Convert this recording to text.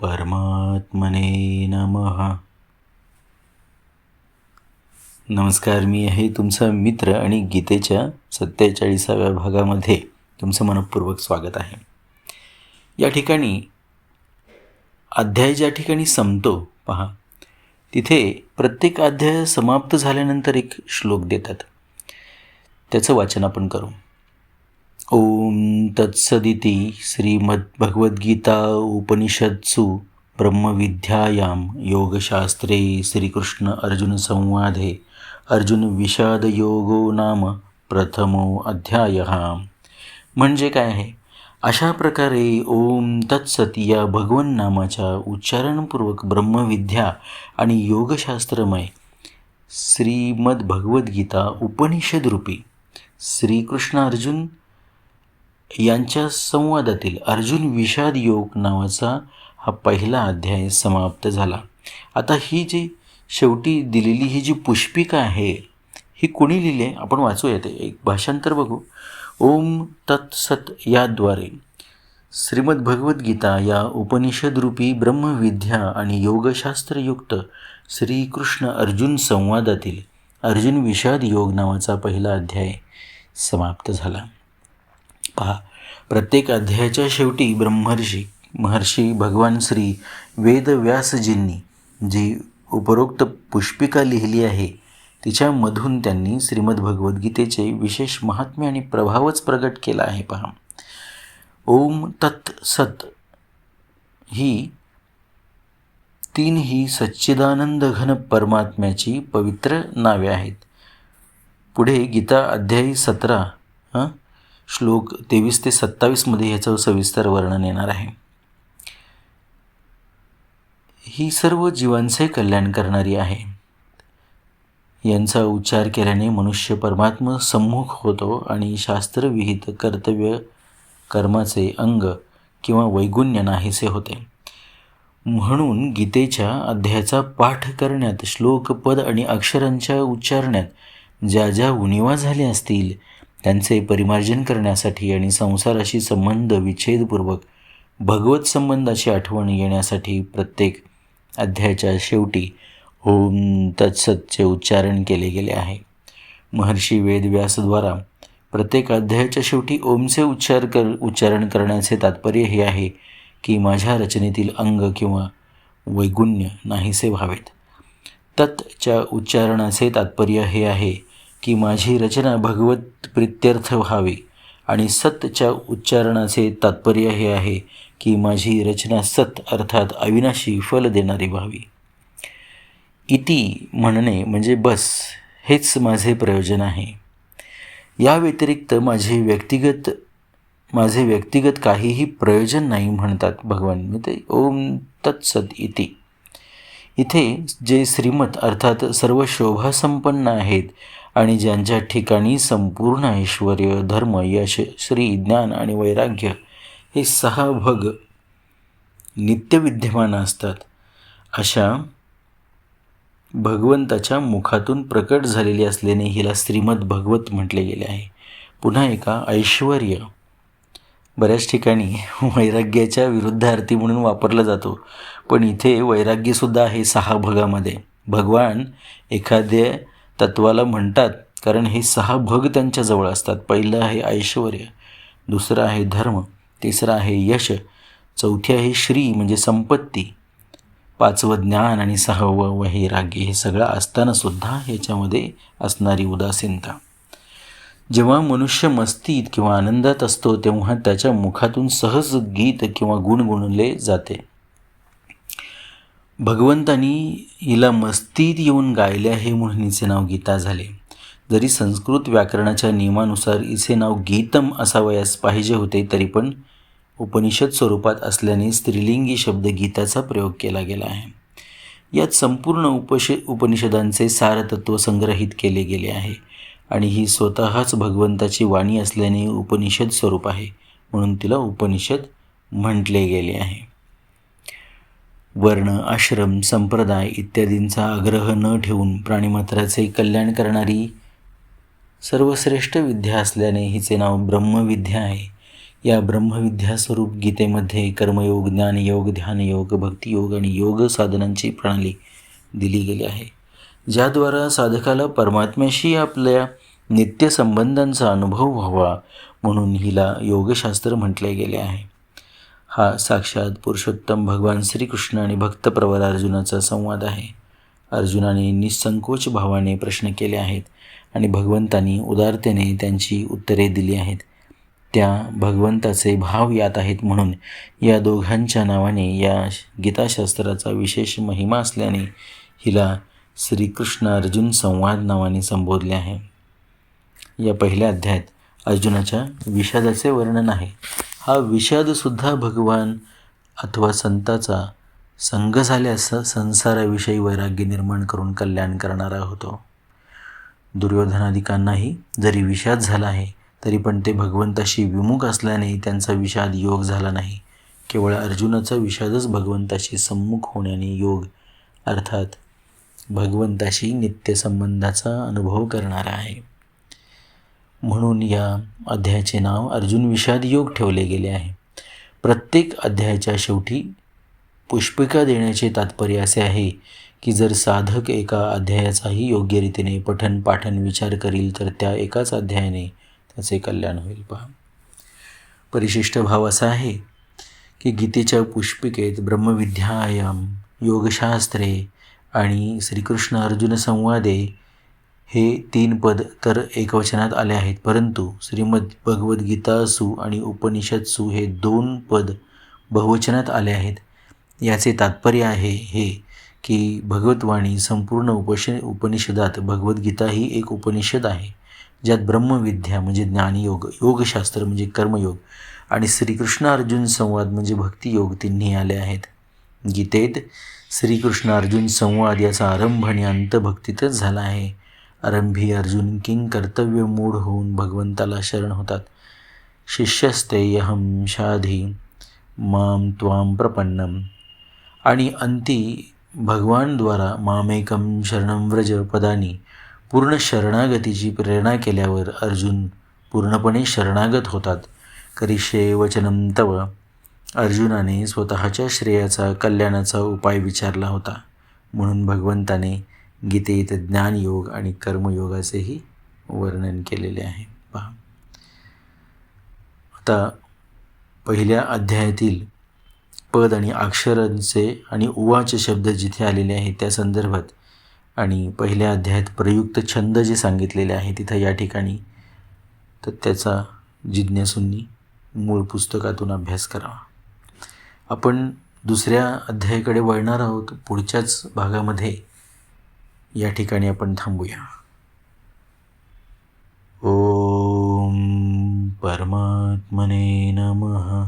परमात्मने नमः. नमस्कार मी आहे तुमचा मित्र आणि गीतेच्या सत्तेचाळीसाव्या भागामध्ये तुमचं मनपूर्वक स्वागत आहे. या ठिकाणी अध्याय ज्या ठिकाणी संपतो पहा तिथे प्रत्येक अध्याय समाप्त झाल्यानंतर एक श्लोक देतात. त्याचं वाचन आपण करू. ओम तत्सदिती श्रीमद्भगवद्गीता उपनिषत्सु ब्रह्मविद्यायां योगशास्त्रे श्रीकृष्ण अर्जुनसंवादे अर्जुनविषादयोगो नाम प्रथमो अध्याय। म्हणजे काय आहे? अशा प्रकारे ओम तत्सती या भगवन नामाच्या उच्चारणपूर्वक ब्रह्मविद्या आणि योगशास्त्रमय श्रीमद्भगवद्गीता उपनिषदरूपी श्रीकृष्ण अर्जुन यांच्या संवादातील अर्जुन विषाद योग नावाचा हा पहिला अध्याय समाप्त झाला. आता ही जी शेवटी दिलेली ही जी पुष्पिका आहे ही कुणी लिहिली? आहे आपण वाचूया ते. एक भाषांतर बघू. ओम तत्सत याद्वारे. श्रीमद भगवद्गीता या उपनिषदरूपी ब्रह्मविद्या आणि योगशास्त्रयुक्त श्रीकृष्ण अर्जुन संवादातील अर्जुन विषाद योग नावाचा पहिला अध्याय समाप्त झाला. पहा. प्रत्येक अध्यायाच्या शेवटी ब्रह्मर्षी महर्षी भगवान श्री वेदव्यासजींनी जी उपरोक्त पुष्पिका लिहिली आहे तिच्यामधून त्यांनी श्रीमद भगवद्गीतेचे विशेष महात्म्य आणि प्रभावच प्रगट केला आहे पहा. ओम तत् सत. ही तीन ही सच्चिदानंद घन परमात्म्याची पवित्र नावे आहेत. पुढे गीता अध्यायी सतरा हां? श्लोक तेवीस ते सत्तावीसमध्ये ह्याचं सविस्तर वर्णन येणार आहे. ही सर्व जीवांचे कल्याण करणारी आहे. यांचा उच्चार केल्याने मनुष्य परमात्म सम्मुख होतो आणि शास्त्रविहित कर्तव्य कर्माचे अंग किंवा वैगुण्य नाहीसे होते. म्हणून गीतेच्या अध्यायाचा पाठ करण्यात श्लोक पद आणि अक्षरांच्या उच्चारण्यात ज्या ज्या उणिवा झाल्या असतील त्यांचे परिमार्जन करण्यासाठी आणि संसाराशी संबंध विच्छेदपूर्वक भगवत संबंधाची आठवण येण्यासाठी प्रत्येक अध्यायाच्या शेवटी ओम तत्सतचे उच्चारण केले गेले आहे. महर्षी वेदव्यासद्वारा प्रत्येक अध्यायाच्या शेवटी ओमचे उच्चार कर उच्चारण करण्याचे तात्पर्य हे आहे की माझ्या रचनेतील अंग किंवा वैगुण्य नाहीसे व्हावेत. तत्च्या उच्चारणाचे तात्पर्य हे आहे की माझी रचना भगवत प्रित्यर्थ व्हावी. आणि सतच्या उच्चारणाचे तात्पर्य हे आहे की माझी रचना सत अर्थात अविनाशी फल देणारी व्हावी. इति म्हणणे म्हणजे बस हेच माझे प्रयोजन आहे. या व्यतिरिक्त माझे व्यक्तिगत माझे व्यक्तिगत काहीही प्रयोजन नाही म्हणतात भगवान. ते ओम तत्सत इति. इथे जे श्रीमत अर्थात सर्व शोभासंपन्न आहेत आणि ज्यांच्या ठिकाणी संपूर्ण ऐश्वर धर्म यश श्री ज्ञान आणि वैराग्य हे सहा भग नित्य विद्यमान असतात अशा भगवंताच्या मुखातून प्रकट झालेली असल्याने हिला श्रीमद भगवत म्हटले गेले आहे. पुन्हा एका ऐश्वर बऱ्याच ठिकाणी वैराग्याच्या विरुद्धार्थी म्हणून वापरला जातो पण इथे वैराग्यसुद्धा आहे सहा भगामध्ये. भगवान एखाद्या तत्वाला म्हणतात कारण हे सहा भग त्यांच्याजवळ असतात. पहिलं आहे ऐश्वर दुसरं आहे धर्म तिसरं आहे यश चौथी आहे श्री म्हणजे संपत्ती. पाचवं ज्ञान आणि सहावं वैराग्य हे सगळं असतानासुद्धा ह्याच्यामध्ये असणारी उदासीनता. जेव्हा मनुष्य मस्तीत किंवा आनंदात असतो तेव्हा त्याच्या मुखातून सहज गीत किंवा गुणगुणले जाते. भगवंतानी हिला मस्तीत येऊन गायले आहे म्हणून हिचे नाव गीता झाले. जरी संस्कृत व्याकरणाच्या नियमानुसार हिचे नाव गीतम असावयास पाहिजे होते तरी पण उपनिषद स्वरूपात असल्याने स्त्रीलिंगी शब्द गीताचा प्रयोग केला गेला आहे. यात संपूर्ण उपश उपनिषदांचे सारतत्व संग्रहित केले गेले आहे आणि ही स्वतःच भगवंताची वाणी असल्याने उपनिषद स्वरूप आहे म्हणून तिला उपनिषद म्हटले गेले आहे. वर्ण आश्रम संप्रदाय इत्यादींचा आग्रह न ठेवून प्राणीमात्राचे कल्याण करणारी सर्वश्रेष्ठ विद्या असल्याने हिचे नाव ब्रह्मविद्या आहे. या ब्रह्मविद्यास्वरूप गीतेमध्ये कर्मयोग ज्ञानयोग ध्यानयोग भक्तियोग आणि योग साधनांची प्रणाली दिली गेली आहे. ज्याद्वारा साधकाला परमात्म्याशी आपल्या नित्यसंबंधांचा अनुभव व्हावा म्हणून हिला योगशास्त्र म्हटले गेले आहे. हा साक्षात पुरुषोत्तम भगवान श्रीकृष्ण आणि भक्तप्रवर अर्जुनाचा संवाद आहे. अर्जुनाने निसंकोच भावाने प्रश्न केले आहेत आणि भगवंतांनी उदारतेने त्यांची उत्तरे दिली आहेत. त्या भगवंताचे भाव यात आहेत म्हणून या दोघांच्या नावाने या गीताशास्त्राचा विशेष महिमा असल्याने हिला श्रीकृष्ण अर्जुन संवाद नावाने संबोधले आहे. या पहिल्या अध्यायात अर्जुनाच्या विषादाचे वर्णन आहे. हा विषादसुद्धा भगवान अथवा संताचा संघ झाल्यास संसाराविषयी वैराग्य निर्माण करून कल्याण करणारा होतो. दुर्योधनादिकांनाही जरी विषाद झाला आहे तरी पण ते भगवंताशी विमुख असल्याने त्यांचा विषाद योग झाला नाही. केवळ अर्जुनाचा विषादच भगवंताशी सम्मुख होण्याने योग अर्थात भगवंताशी नित्यसंबंधाचा अनुभव करणारा आहे. म्हणून या अध्यायाचे नाव अर्जुन विषाद योग ठेवले गेले आहे. प्रत्येक अध्यायाच्या शेवटी पुष्पिका देण्याचे तात्पर्य असे आहे की जर साधक एका अध्यायाचाही योग्य रीतीने पठन पाठन विचार करील तर त्या एकाच अध्यायाने त्याचे कल्याण होईल. पहा. परिशिष्ट भाव असा आहे की गीतेच्या पुष्पिकेत ब्रह्मविद्यायाम योगशास्त्रे आणि श्रीकृष्ण अर्जुन संवादे हे तीन पद तर एकवचनात आले आहेत. परंतु श्रीमद भगवद्गीतासू आणि उपनिषदसू हे दोन पद बहुवचनात आले आहेत. याचे तात्पर्य आहे हे की भगवतवाणी संपूर्ण उपश उपनिषदात भगवद्गीता ही एक उपनिषद आहे. ज्यात ब्रह्मविद्या म्हणजे ज्ञानयोग योगशास्त्र म्हणजे कर्मयोग आणि श्रीकृष्ण अर्जुन संवाद म्हणजे भक्तियोग तिन्ही आले आहेत. गीतेत श्रीकृष्ण अर्जुन संवाद याचा आरंभ आणि अंत भक्तीतच झाला आहे. आरंभी अर्जुन किंग कर्तव्य मूढ होऊन भगवंताला शरण होतात. शिष्यस्ते अहम शाधी माम त्वाम प्रपन्नम. आणि अंती भगवानद्वारा मामेकम शरणम व्रज पदानी पूर्ण शरणागतीची प्रेरणा केल्यावर अर्जुन पूर्णपणे शरणागत होतात. करिष्ये वचनम तव. अर्जुनाने स्वतःच्या श्रेयाचा कल्याणाचा उपाय विचारला होता. म्हणून भगवंताने गीतेत ज्ञानयोग आणि कर्मयोगाचेही वर्णन केलेले आहे. पहा. आता पहिल्या अध्यायातील पद आणि अक्षरांचे आणि उवाचे शब्द जिथे आलेले आहेत त्या संदर्भात आणि पहिल्या अध्यायात प्रयुक्त छंद जे सांगितलेले आहे तिथं या ठिकाणी तर त्याचा जिज्ञासूंनी मूळ पुस्तकातून अभ्यास करावा. आपण दुसऱ्या अध्यायाकडे वळणार आहोत पुढच्याच भागामध्ये या ठिकाणी आपण थांबूया. ओम परमात्मने नमः.